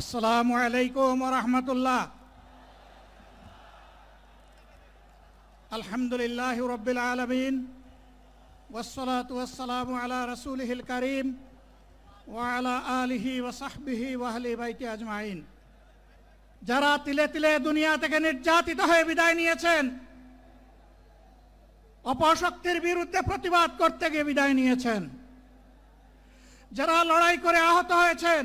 আসসালামু আলাইকুম রহমতুল্লাহ। আলহামদুলিল্লাহ রবিল আলমিন। ওসলাত ওসালাম রসুল হিল করিম ওয়ালা আলহি ওসাহবিহি ওয়াহলি বাইতি আজমাইন। যারা তিলে তিলে দুনিয়া থেকে নির্যাতিত হয়ে বিদায় নিয়েছেন, অপশক্তির বিরুদ্ধে প্রতিবাদ করতে গিয়ে বিদায় নিয়েছেন, যারা লড়াই করে আহত হয়েছেন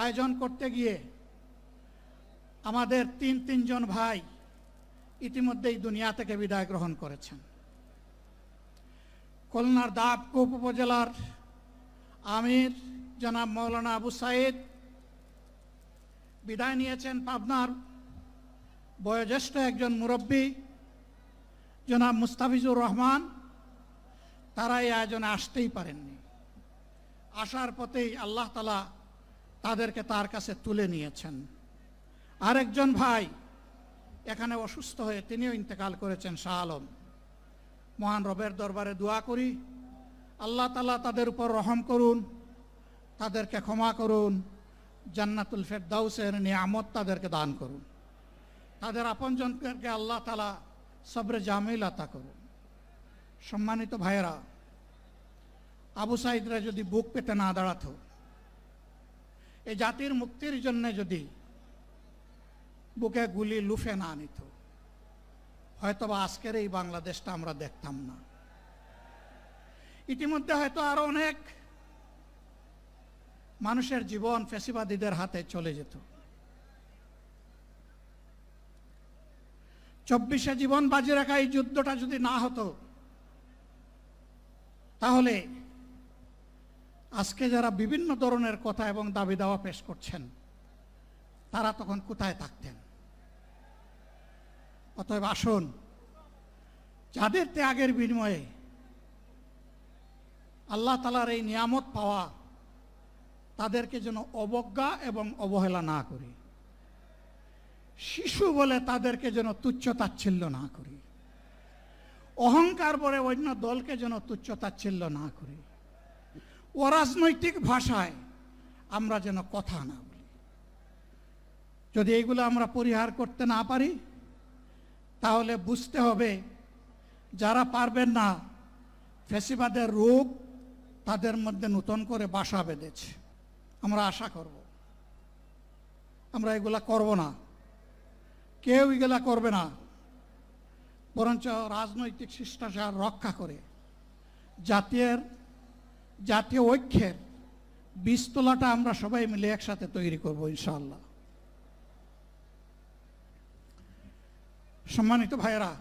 আয়োজন করতে গিয়ে আমাদের তিন তিনজন ভাই ইতিমধ্যেই দুনিয়া থেকে বিদায় গ্রহণ করেছেন। খুলনার দাবকুপ উপজেলার আমির জনাব মৌলানা আবু সাইদ বিদায় নিয়েছেন পাবনার বয়োজ্যেষ্ঠ একজন মুরব্বী জনাব মুস্তাফিজুর রহমান। তারা এই আয়োজনে আসতেই পারেননি। আসার পথেই আল্লাহ তালা তাদেরকে তার কাছে তুলে নিয়েছেন। আরেকজন ভাই এখানে অসুস্থ হয়ে তিনিও ইন্তেকাল করেছেন, শাহ আলম। মহান রবের দরবারে দোয়া করি, আল্লাহ তালা তাদের উপর রহম করুন, তাদেরকে ক্ষমা করুন, জান্নাতুল ফেরদাউসের নিয়ামত তাদেরকে দান করুন। তাদের আপনজনকে আল্লাহ তালা সবরে জামিল আতা করুন। সম্মানিত ভাইয়েরা, আবু সাইদরা যদি বুক পেতে না দাঁড়াতো এই জাতির মুক্তির জন্য যদি বুকে গুলি লুফে না নিত, হয়তোবা আজকের এই বাংলাদেশটা আমরা দেখতাম না। ইতিমধ্যে হয়তো আরও অনেক মানুষের জীবন ফেসিবাদীদের হাতে চলে যেত। চব্বিশে জীবন বাজি রাখা এই যুদ্ধটা যদি না হতো, তাহলে আজকে যারা বিভিন্ন ধরনের কথা এবং দাবি দাওয়া পেশ করছেন, তারা তখন কোথায় থাকতেন? অতএব আসুন, যাদের ত্যাগের বিনিময়ে আল্লাহ তালার এই নিয়ামত পাওয়া, তাদেরকে যেন অবজ্ঞা এবং অবহেলা না করি। শিশু বলে তাদেরকে যেন তুচ্ছ তাচ্ছিল্য না করি। অহংকার বলে অন্য দলকে যেন তুচ্ছ তাচ্ছিল্য না করি। অরাজনৈতিক ভাষায় আমরা যেন কথা না বলি। যদি এগুলো আমরা পরিহার করতে না পারি, তাহলে বুঝতে হবে যারা পারবেন না, ফেসিবাদের রোগ তাদের মধ্যে নতুন করে বাসা বেঁধেছে। আমরা আশা করব। আমরা এগুলা করব না। কেউ এগুলা করবে না। বরঞ্চ রাজনৈতিক শিষ্টাচার রক্ষা করে জাতীয় জাতীয় ঐক্যের বীজতলাটা আমরা সবাই মিলে একসাথে তৈরি করব ইনশাল্লাহ সম্মানিত ভাইয়েরা,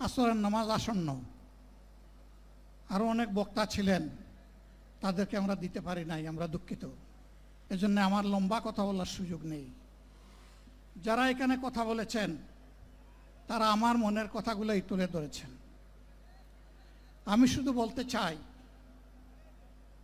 আসরের নামাজ আসন্ন। আরও অনেক বক্তা ছিলেন, তাদেরকে আমরা দিতে পারি নাই, আমরা দুঃখিত। এজন্য আমার লম্বা কথা বলার সুযোগ নেই। যারা এখানে কথা বলেছেন, তারা আমার মনের কথাগুলোই তুলে ধরেছেন। আমি শুধু বলতে চাই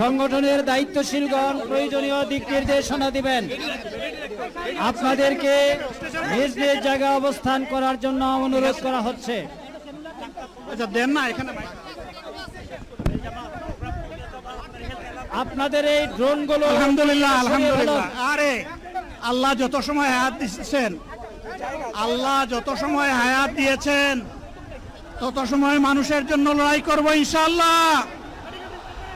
সংগঠনের দায়িত্বশীলগণ প্রয়োজনীয় দিক নির্দেশনা দিবেন। আপনাদেরকে নিজ নিজ জায়গায় অবস্থান করার জন্য অনুরোধ করা হচ্ছে। আচ্ছা দেন না এখানে আপনাদের এই ড্রোনগুলো আলহামদুলিল্লাহ আলহামদুলিল্লাহ। আরে আল্লাহ যত সময় হায়াত দিচ্ছেন আল্লাহ যত সময় হায়াত দিয়েছেন তত সময় মানুষের জন্য লড়াই করব ইনশাআল্লাহ।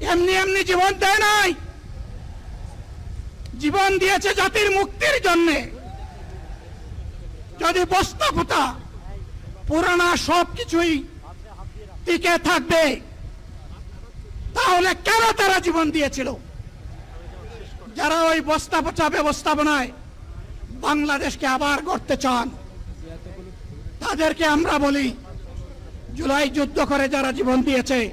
এমনি এমনি জীবন দেয় নাই। জীবন দিয়েছে জাতির মুক্তির জন্য। যদি বস্তাপতা পুরানা সব কিছুই টিকে থাকবে, তাহলে কেন তারা জীবন দিয়েছিল? যারা ওই বস্তা পচা ব্যবস্থাপনায় বাংলাদেশকে আবার করতে চান, তাদেরকে আমরা বলি, জুলাই যুদ্ধ করে যারা জীবন দিয়েছে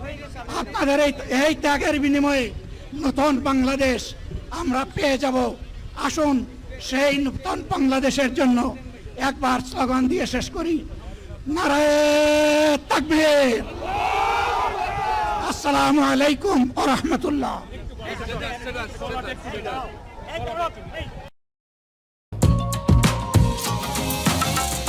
আপনাদের এই এই ত্যাগের বিনিময়ে নতুন বাংলাদেশ আমরা পেয়ে যাব। আসুন সেই নতুন বাংলাদেশের জন্য একবার স্লোগান দিয়ে শেষ করি। নারায় তাকবীর। আসসালামু আলাইকুম ও রহমতুল্লাহ।